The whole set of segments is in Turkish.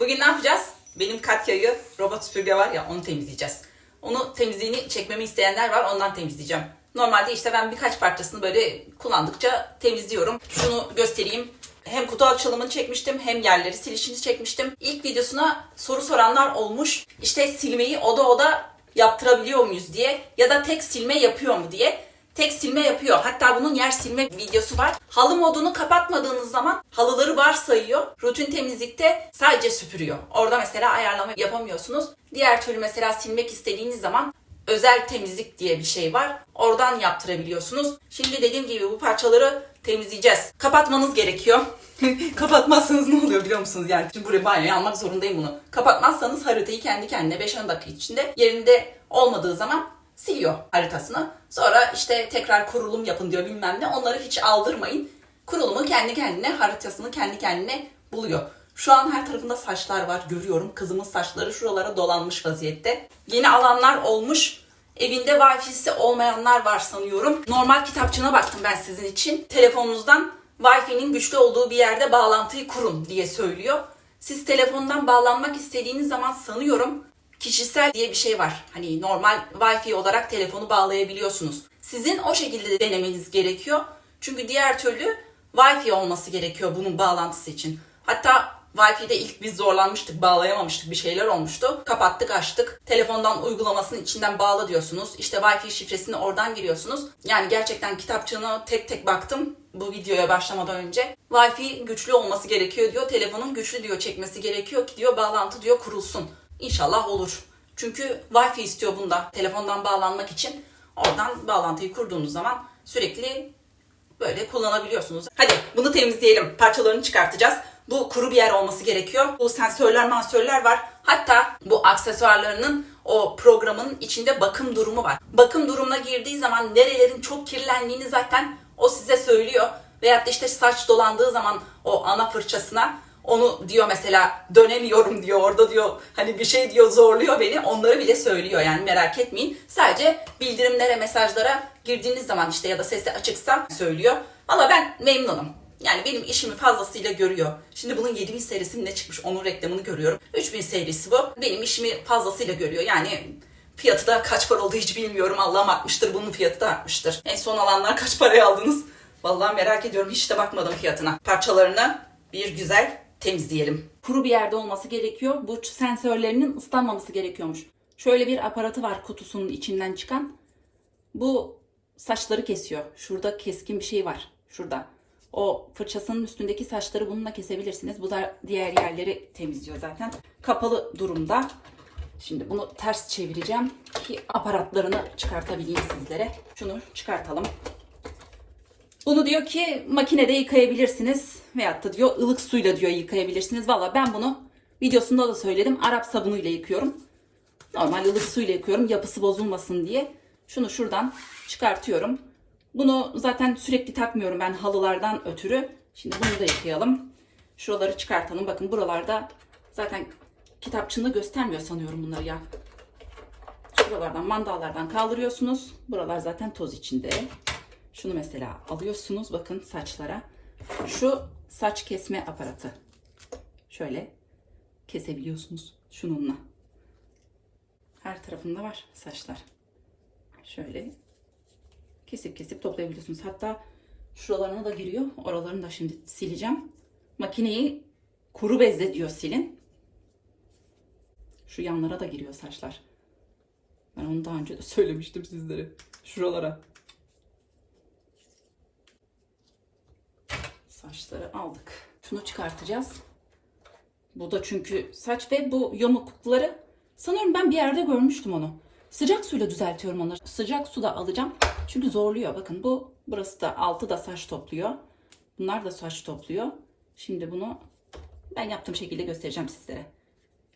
Bugün ne yapacağız? Benim Katya'yı robot süpürge var ya onu temizleyeceğiz. Onu temizliğini çekmemi isteyenler var ondan temizleyeceğim. Normalde işte ben birkaç parçasını böyle kullandıkça temizliyorum. Şunu göstereyim. Hem kutu açılımını çekmiştim hem yerleri silişini çekmiştim. İlk videosuna soru soranlar olmuş. İşte silmeyi oda oda yaptırabiliyor muyuz diye ya da tek silme yapıyor mu diye. Tek silme yapıyor. Hatta bunun yer silme videosu var. Halı modunu kapatmadığınız zaman halıları varsayıyor. Rutin temizlikte sadece süpürüyor. Orada mesela ayarlama yapamıyorsunuz. Diğer türlü mesela silmek istediğiniz zaman özel temizlik diye bir şey var. Oradan yaptırabiliyorsunuz. Şimdi dediğim gibi bu parçaları temizleyeceğiz. Kapatmanız gerekiyor. Kapatmazsanız ne oluyor biliyor musunuz? Yani şimdi buraya banyoya almak zorundayım bunu. Kapatmazsanız haritayı kendi kendine 5-10 dakika içinde yerinde olmadığı zaman siliyor haritasını. Sonra işte tekrar kurulum yapın diyor bilmem ne. Onları hiç aldırmayın. Kurulumu kendi kendine haritasını kendi kendine buluyor. Şu an her tarafında saçlar var görüyorum. Kızımın saçları şuralara dolanmış vaziyette. Yeni alanlar olmuş. Evinde Wi-Fi'si olmayanlar var sanıyorum. Normal kitapçığına baktım ben sizin için. Telefonunuzdan Wi-Fi'nin güçlü olduğu bir yerde bağlantıyı kurun diye söylüyor. Siz telefondan bağlanmak istediğiniz zaman sanıyorum kişisel diye bir şey var. Hani normal Wi-Fi olarak telefonu bağlayabiliyorsunuz. Sizin o şekilde denemeniz gerekiyor. Çünkü diğer türlü Wi-Fi olması gerekiyor bunun bağlantısı için. Hatta Wi-Fi'de ilk biz zorlanmıştık, bağlayamamıştık, bir şeyler olmuştu. Kapattık, açtık. Telefondan uygulamasının içinden bağla diyorsunuz. İşte Wi-Fi şifresini oradan giriyorsunuz. Yani gerçekten kitapçığına tek tek baktım bu videoya başlamadan önce. Wi-Fi güçlü olması gerekiyor diyor. Telefonun güçlü diyor çekmesi gerekiyor ki diyor bağlantı diyor kurulsun. İnşallah olur. Çünkü Wi-Fi istiyor bunda telefondan bağlanmak için. Oradan bağlantıyı kurduğunuz zaman sürekli böyle kullanabiliyorsunuz. Hadi bunu temizleyelim. Parçalarını çıkartacağız. Bu kuru bir yer olması gerekiyor. Bu sensörler mansörler var. Hatta bu aksesuarlarının o programın içinde bakım durumu var. Bakım durumuna girdiği zaman nerelerin çok kirlendiğini zaten o size söylüyor. Veyahut da işte saç dolandığı zaman o ana fırçasına onu diyor mesela dönemiyorum diyor orada diyor hani bir şey diyor zorluyor beni onları bile söylüyor yani merak etmeyin. Sadece bildirimlere mesajlara girdiğiniz zaman işte ya da sesi açıksa söylüyor. Valla ben memnunum. Yani benim işimi fazlasıyla görüyor. Şimdi bunun 7000 serisi ne çıkmış onun reklamını görüyorum. 3000 serisi bu. Benim işimi fazlasıyla görüyor. Yani fiyatı da kaç para olduğu hiç bilmiyorum. Allah'ım artmıştır bunun fiyatı da artmıştır. En son alanlar kaç paraya aldınız? Vallahi merak ediyorum. Hiç de bakmadım fiyatına. Parçalarını bir güzel temizleyelim. Kuru bir yerde olması gerekiyor. Bu sensörlerinin ıslanmaması gerekiyormuş. Şöyle bir aparatı var kutusunun içinden çıkan. Bu saçları kesiyor. Şurada keskin bir şey var. Şurada. O fırçasının üstündeki saçları bununla kesebilirsiniz. Bu da diğer yerleri temizliyor zaten. Kapalı durumda. Şimdi bunu ters çevireceğim ki aparatlarını çıkartabileyim sizlere. Şunu çıkartalım. Bunu diyor ki makinede yıkayabilirsiniz veyahut da diyor ılık suyla diyor yıkayabilirsiniz. Valla ben bunu videosunda da söyledim. Arap sabunuyla yıkıyorum. Normal ılık suyla yıkıyorum yapısı bozulmasın diye. Şunu şuradan çıkartıyorum. Bunu zaten sürekli takmıyorum ben halılardan ötürü. Şimdi bunu da yıkayalım. Şuraları çıkartalım. Bakın buralarda zaten kitapçığında göstermiyor sanıyorum bunları ya. Şuralardan mandallardan kaldırıyorsunuz. Buralar zaten toz içinde. Şunu mesela alıyorsunuz bakın saçlara. Şu saç kesme aparatı. Şöyle kesebiliyorsunuz şununla. Her tarafında var saçlar. Şöyle kesip kesip toplayabiliyorsunuz. Hatta şuralarına da giriyor. Oralarını da şimdi sileceğim. Makineyi kuru bezle diyor silin. Şu yanlara da giriyor saçlar. Ben onu daha önce de söylemiştim sizlere. Şuralara. Saçları aldık. Şunu çıkartacağız. Bu da çünkü saç ve bu yomuklukları sanıyorum ben bir yerde görmüştüm onu. Sıcak suyla düzeltiyorum onları. Sıcak suda alacağım. Çünkü zorluyor. Bakın bu burası da altı da saç topluyor. Bunlar da saç topluyor. Şimdi bunu ben yaptığım şekilde göstereceğim sizlere.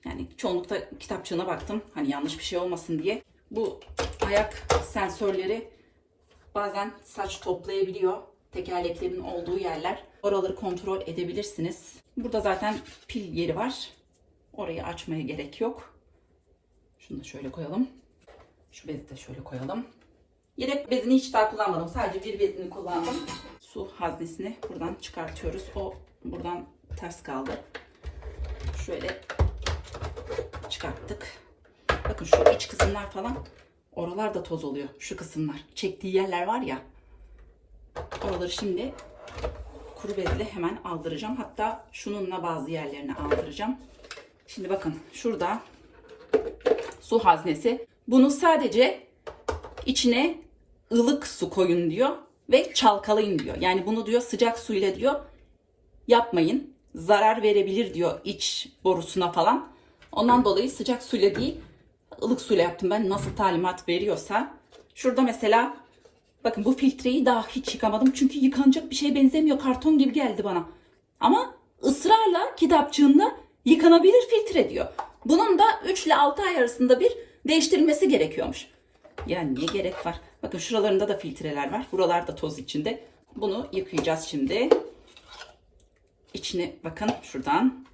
Yani çoğunlukta kitapçığına baktım. Hani yanlış bir şey olmasın diye. Bu ayak sensörleri bazen saç toplayabiliyor. Tekerleklerin olduğu yerler. Oraları kontrol edebilirsiniz. Burada zaten pil yeri var. Orayı açmaya gerek yok. Şunu da şöyle koyalım. Şu bezi de şöyle koyalım. Yedek bezini hiç daha kullanmadım. Sadece bir bezini kullandım. Su haznesini buradan çıkartıyoruz. O buradan ters kaldı. Şöyle çıkarttık. Bakın şu iç kısımlar falan oralar da toz oluyor. Şu kısımlar. Çektiği yerler var ya. Oraları şimdi kuru bezle hemen aldıracağım. Hatta şununla bazı yerlerini aldıracağım. Şimdi bakın şurada su haznesi. Bunu sadece içine ılık su koyun diyor ve çalkalayın diyor. Yani bunu diyor sıcak suyla diyor yapmayın. Zarar verebilir diyor iç borusuna falan. Ondan dolayı sıcak suyla değil ılık suyla yaptım ben nasıl talimat veriyorsa. Şurada mesela bakın bu filtreyi daha hiç yıkamadım. Çünkü yıkanacak bir şeye benzemiyor. Karton gibi geldi bana. Ama ısrarla kitapçığında yıkanabilir filtre diyor. Bunun da 3 ile 6 ay arasında bir değiştirilmesi gerekiyormuş. Yani niye gerek var? Bakın şuralarında da filtreler var. Buralar da toz içinde. Bunu yıkayacağız şimdi. İçine bakın şuradan.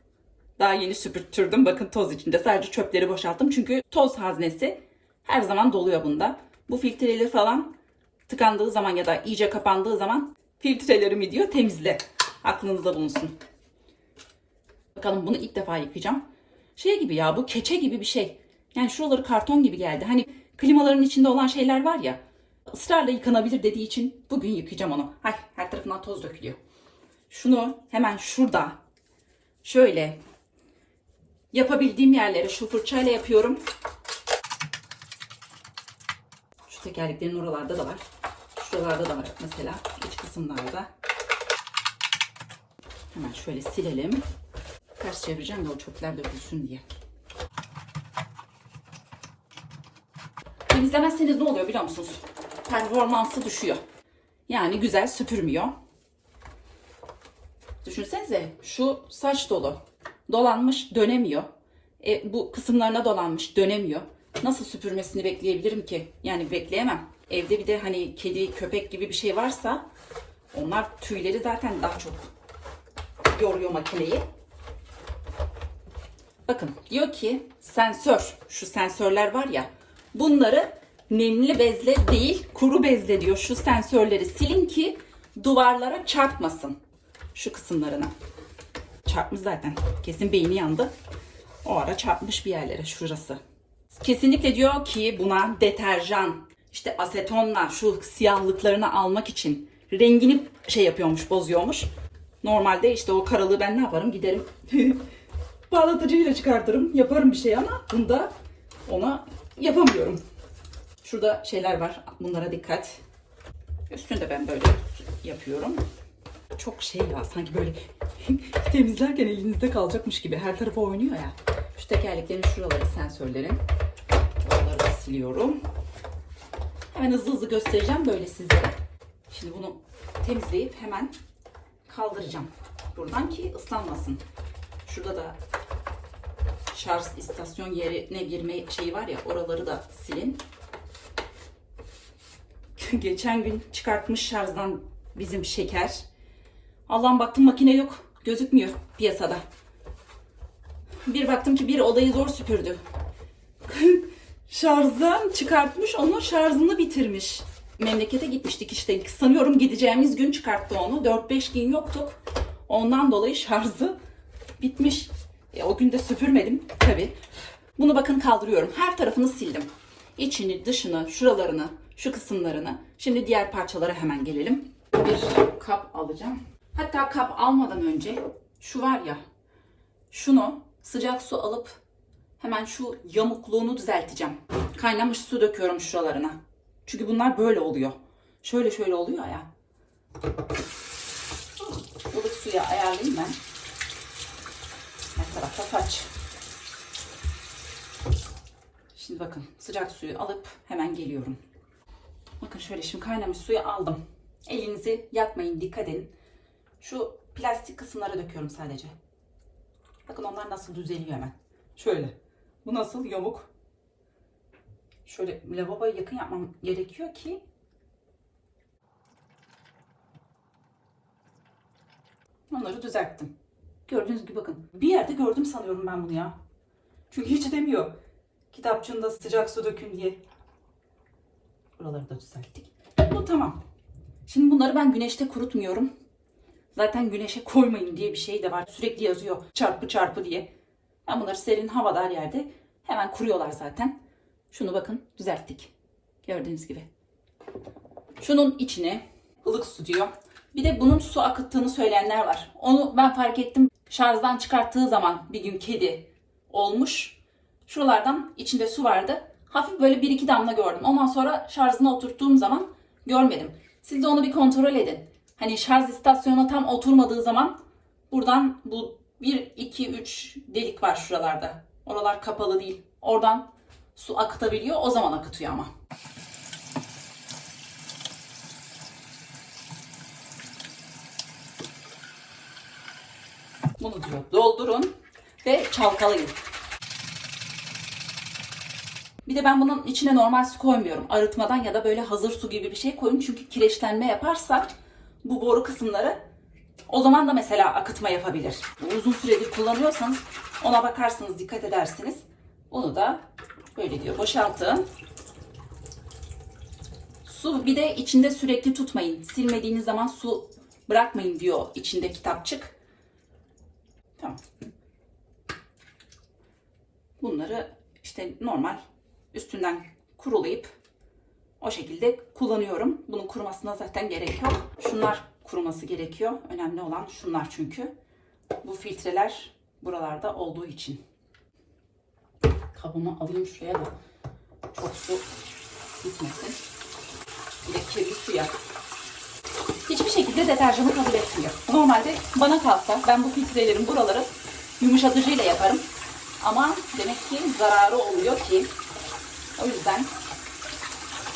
Daha yeni süpürttürdüm. Bakın toz içinde. Sadece çöpleri boşalttım. Çünkü toz haznesi her zaman doluyor bunda. Bu filtreleri falan tıkandığı zaman ya da iyice kapandığı zaman filtrelerimi diyor temizle. Aklınızda bulunsun. Bakalım bunu ilk defa yıkayacağım. Şey gibi ya bu keçe gibi bir şey. Yani şuraları karton gibi geldi. Hani klimaların içinde olan şeyler var ya. ısrarla yıkanabilir dediği için bugün yıkayacağım onu. Ay her tarafından toz dökülüyor. Şunu hemen şurada şöyle yapabildiğim yerlere şu fırçayla yapıyorum. Şu tekerleklerin oralarda da var. Şuralarda da var mesela. iç kısımlarda. Hemen şöyle silelim. Ters çevireceğim de o çöpler dökülsün diye. Temizlemezseniz ne oluyor biliyor musunuz? Performansı düşüyor. Yani güzel süpürmüyor. Düşünsenize şu saç dolu. Dolanmış dönemiyor. E, bu kısımlarına dolanmış dönemiyor. Nasıl süpürmesini bekleyebilirim ki? Yani bekleyemem. Evde bir de hani kedi, köpek gibi bir şey varsa onlar tüyleri zaten daha çok yoruyor makineyi. Bakın diyor ki sensör, şu sensörler var ya bunları nemli bezle değil kuru bezle diyor şu sensörleri silin ki duvarlara çarpmasın şu kısımlarına. Çarpmış zaten. Kesin beyni yandı. O ara çarpmış bir yerlere şurası. Kesinlikle diyor ki buna deterjan, işte asetonla şu siyahlıklarını almak için rengini şey yapıyormuş, bozuyormuş. Normalde işte o karalığı ben ne yaparım? Giderim bağlatıcıyla çıkartırım. Yaparım bir şey ama bunda ona yapamıyorum. Şurada şeyler var. Bunlara dikkat. Üstünü de ben böyle yapıyorum. Çok şey ya sanki böyle temizlerken elinizde kalacakmış gibi her tarafı oynuyor ya. Şu tekerleklerin şuraları sensörlerin. Oraları siliyorum. Hemen hızlı hızlı göstereceğim böyle sizlere. Şimdi bunu temizleyip hemen kaldıracağım. Buradan ki ıslanmasın. Şurada da şarj istasyon yerine girme şeyi var ya oraları da silin. Geçen gün çıkartmış şarjdan bizim şeker. Allah'ım baktım makine yok. Gözükmüyor piyasada. Bir baktım ki bir odayı zor süpürdü. Şarjdan çıkartmış onu şarjını bitirmiş. Memlekete gitmiştik işte. Sanıyorum gideceğimiz gün çıkarttı onu. 4-5 gün yoktuk. Ondan dolayı şarjı bitmiş. E, o gün de süpürmedim tabi. Bunu bakın kaldırıyorum. Her tarafını sildim. İçini, dışını, şuralarını, şu kısımlarını. Şimdi diğer parçalara hemen gelelim. Bir kap alacağım. Hatta kap almadan önce şu var ya. Şunu sıcak su alıp hemen şu yamukluğunu düzelteceğim. Kaynamış su döküyorum şuralarına. Çünkü bunlar böyle oluyor. Şöyle şöyle oluyor ya. Ilık suya ayarlayayım ben. Her tarafta saç. Şimdi bakın sıcak suyu alıp hemen geliyorum. Bakın şöyle şimdi kaynamış suyu aldım. Elinizi yakmayın dikkat edin. Şu plastik kısımlara döküyorum sadece. Bakın onlar nasıl düzeliyor hemen. Şöyle. Bu nasıl yamuk. Şöyle lavaboya yakın yapmam gerekiyor ki onları düzelttim. Gördüğünüz gibi bakın. Bir yerde gördüm sanıyorum ben bunu ya. Çünkü hiç demiyor. Kitapçığında sıcak su dökün diye. Buraları da düzelttik. Bu tamam. Şimdi bunları ben güneşte kurutmuyorum. Zaten güneşe koymayın diye bir şey de var. Sürekli yazıyor çarpı çarpı diye. Ben bunları serin havadar yerde hemen kuruyorlar zaten. Şunu bakın düzelttik. Gördüğünüz gibi. Şunun içine ılık su diyor. Bir de bunun su akıttığını söyleyenler var. Onu ben fark ettim. Şarjdan çıkarttığı zaman bir gün kedi olmuş. Şuralardan içinde su vardı. Hafif böyle bir iki damla gördüm. Ondan sonra şarjına oturttuğum zaman görmedim. Siz de onu bir kontrol edin. Hani şarj istasyonuna tam oturmadığı zaman buradan bu 1, 2, 3 delik var şuralarda. Oralar kapalı değil. Oradan su akıtabiliyor. O zaman akıtıyor ama. Bunu diyor doldurun ve çalkalayın. Bir de ben bunun içine normal su koymuyorum. Arıtmadan ya da böyle hazır su gibi bir şey koyun. Çünkü kireçlenme yaparsa bu boru kısımları o zaman da mesela akıtma yapabilir. Uzun süredir kullanıyorsanız ona bakarsınız, dikkat edersiniz. Bunu da böyle diyor boşaltın. Su bir de içinde sürekli tutmayın. Silmediğiniz zaman su bırakmayın diyor içinde kitapçık. Tamam. Bunları işte normal üstünden kurulayıp o şekilde kullanıyorum. Bunun kurumasına zaten gerek yok. Şunlar kuruması gerekiyor. Önemli olan şunlar çünkü. Bu filtreler buralarda olduğu için. Kabımı alayım şuraya da çok su gitmesin. Bir de kirli suya hiçbir şekilde deterjanı kabul etmiyor. Normalde bana kalsa ben bu filtrelerin buraları yumuşatıcıyla yaparım. Ama demek ki zararı oluyor ki o yüzden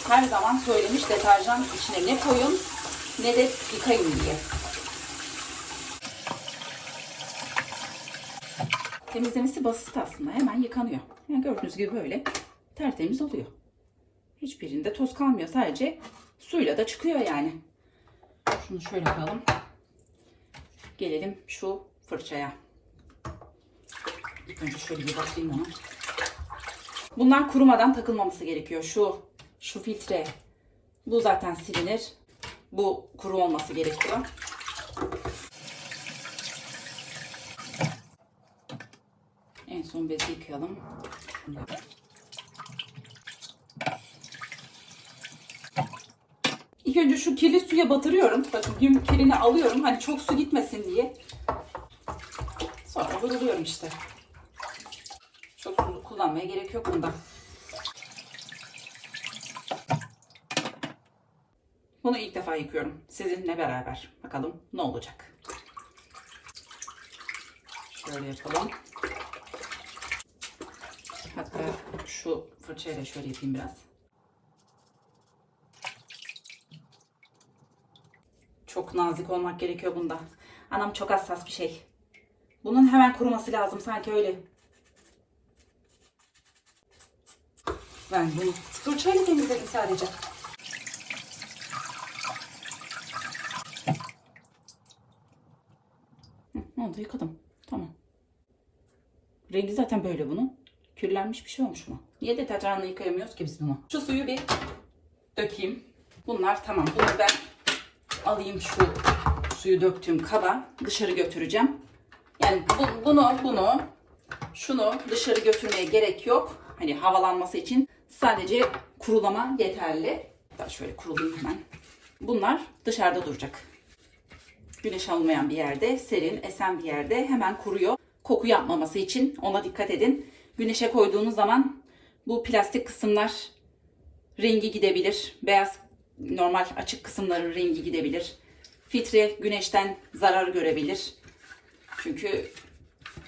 her zaman söylemiş deterjan içine ne koyun ne de yıkayın diye. Temizlemesi basit aslında. Hemen yıkanıyor. Yani gördüğünüz gibi böyle tertemiz oluyor. Hiçbirinde toz kalmıyor. Sadece suyla da çıkıyor yani. Şunu şöyle koyalım. Gelelim şu fırçaya. İlk önce şöyle bir bakayım ona. Bunlar kurumadan takılmaması gerekiyor. Şu şu filtre. Bu zaten silinir. Bu kuru olması gerekiyor. En son bezi yıkayalım. İlk önce şu kirli suya batırıyorum. Bakın gün kirini alıyorum. Hani çok su gitmesin diye. Sonra vuruluyorum işte. Çok su kullanmaya gerek yok bunda. Bunu ilk defa yıkıyorum. Sizinle beraber. Bakalım ne olacak. Şöyle yapalım. Hatta şu fırçayla şöyle yapayım biraz. Çok nazik olmak gerekiyor bunda. Anam çok hassas bir şey. Bunun hemen kuruması lazım sanki öyle. Ben bunu fırçayla temizledim sadece. Oldu yıkadım. Tamam. Rengi zaten böyle bunun. Kirlenmiş bir şey olmuş mu? Niye deterjanla yıkayamıyoruz ki biz bunu? Şu suyu bir dökeyim. Bunlar tamam. Bunu ben alayım şu suyu döktüğüm kaba dışarı götüreceğim. Yani bu- bunu bunu şunu dışarı götürmeye gerek yok. Hani havalanması için sadece kurulama yeterli. Ben şöyle kurulayım hemen. Bunlar dışarıda duracak. Güneş almayan bir yerde, serin, esen bir yerde hemen kuruyor. Koku yapmaması için ona dikkat edin. Güneşe koyduğunuz zaman bu plastik kısımlar rengi gidebilir. Beyaz normal açık kısımların rengi gidebilir. Filtre güneşten zarar görebilir. Çünkü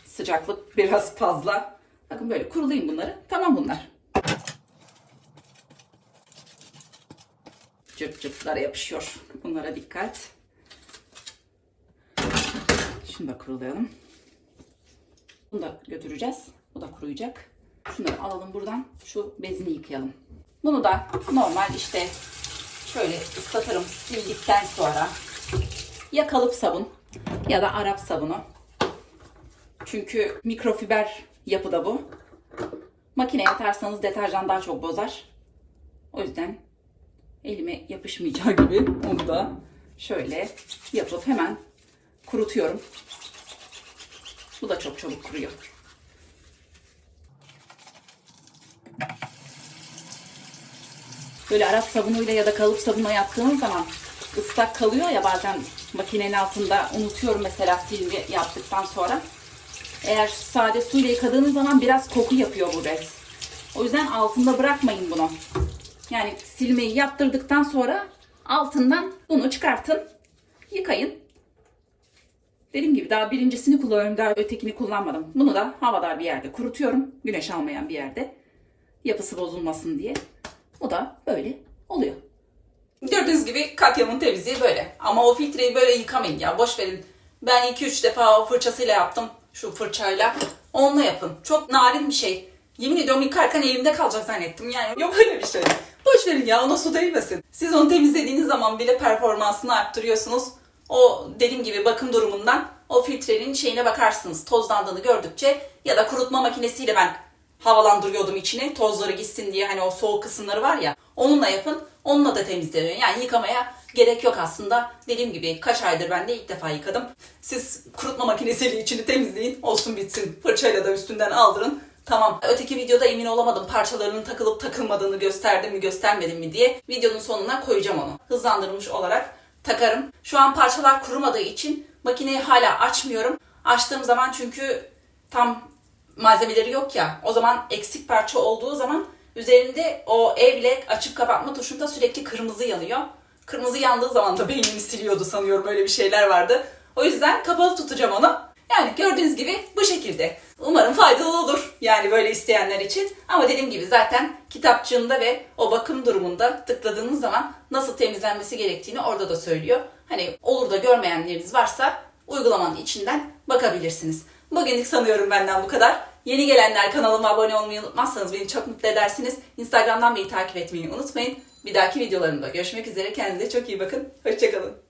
sıcaklık biraz fazla. Bakın böyle kurulayım bunları. Tamam bunlar. Cırt cırtlara yapışıyor. Bunlara dikkat. Şunu da kurulayalım. Bunu da götüreceğiz. Bu da kuruyacak. Şunları alalım buradan. Şu bezini yıkayalım. Bunu da normal işte şöyle ıslatırım sildikten sonra ya kalıp sabun ya da Arap sabunu. Çünkü mikrofiber yapıda bu. Makineye atarsanız deterjan daha çok bozar. O yüzden elime yapışmayacağı gibi onu da şöyle yapıp hemen kurutuyorum. Bu da çok çabuk kuruyor. Böyle Arap sabunuyla ya da kalıp sabunla yaptığınız zaman ıslak kalıyor ya bazen makinenin altında unutuyorum mesela silgi yaptıktan sonra. Eğer sade suyla yıkadığınız zaman biraz koku yapıyor bu bez. O yüzden altında bırakmayın bunu. Yani silmeyi yaptırdıktan sonra altından bunu çıkartın, yıkayın. Dediğim gibi daha birincisini kullanıyorum, daha ötekini kullanmadım. Bunu da havadar bir yerde kurutuyorum, güneş almayan bir yerde. Yapısı bozulmasın diye. O da böyle oluyor. Gördüğünüz gibi Katya'nın temizliği böyle. Ama o filtreyi böyle yıkamayın ya. Boş verin. Ben 2-3 defa o fırçasıyla yaptım. Şu fırçayla. Onunla yapın. Çok narin bir şey. Yemin ediyorum yıkarken elimde kalacak zannettim. Yani yok öyle bir şey. Boş verin ya ona su değmesin. Siz onu temizlediğiniz zaman bile performansını arttırıyorsunuz. O dediğim gibi bakım durumundan o filtrenin şeyine bakarsınız. Tozlandığını gördükçe ya da kurutma makinesiyle ben havalandırıyordum içini tozları gitsin diye hani o soğuk kısımları var ya onunla yapın onunla da temizleniyor. Yani yıkamaya gerek yok aslında. Dediğim gibi kaç aydır ben de ilk defa yıkadım. Siz kurutma makinesiyle içini temizleyin olsun bitsin. Fırçayla da üstünden aldırın. Tamam. Öteki videoda emin olamadım parçalarının takılıp takılmadığını gösterdim mi göstermedim mi diye. Videonun sonuna koyacağım onu. Hızlandırılmış olarak takarım. Şu an parçalar kurumadığı için makineyi hala açmıyorum. Açtığım zaman çünkü tam malzemeleri yok ya. O zaman eksik parça olduğu zaman üzerinde o evle açıp kapatma tuşunda sürekli kırmızı yanıyor. Kırmızı yandığı zaman da beynimi siliyordu sanıyorum öyle bir şeyler vardı. O yüzden kapalı tutacağım onu. Yani gördüğünüz gibi bu şekilde. Umarım faydalı olur yani böyle isteyenler için. Ama dediğim gibi zaten kitapçığında ve o bakım durumunda tıkladığınız zaman nasıl temizlenmesi gerektiğini orada da söylüyor. Hani olur da görmeyenleriniz varsa uygulamanın içinden bakabilirsiniz. Bugünlük sanıyorum benden bu kadar. Yeni gelenler kanalıma abone olmayı unutmazsanız beni çok mutlu edersiniz. Instagram'dan beni takip etmeyi unutmayın. Bir dahaki videolarımda görüşmek üzere. Kendinize çok iyi bakın. Hoşçakalın.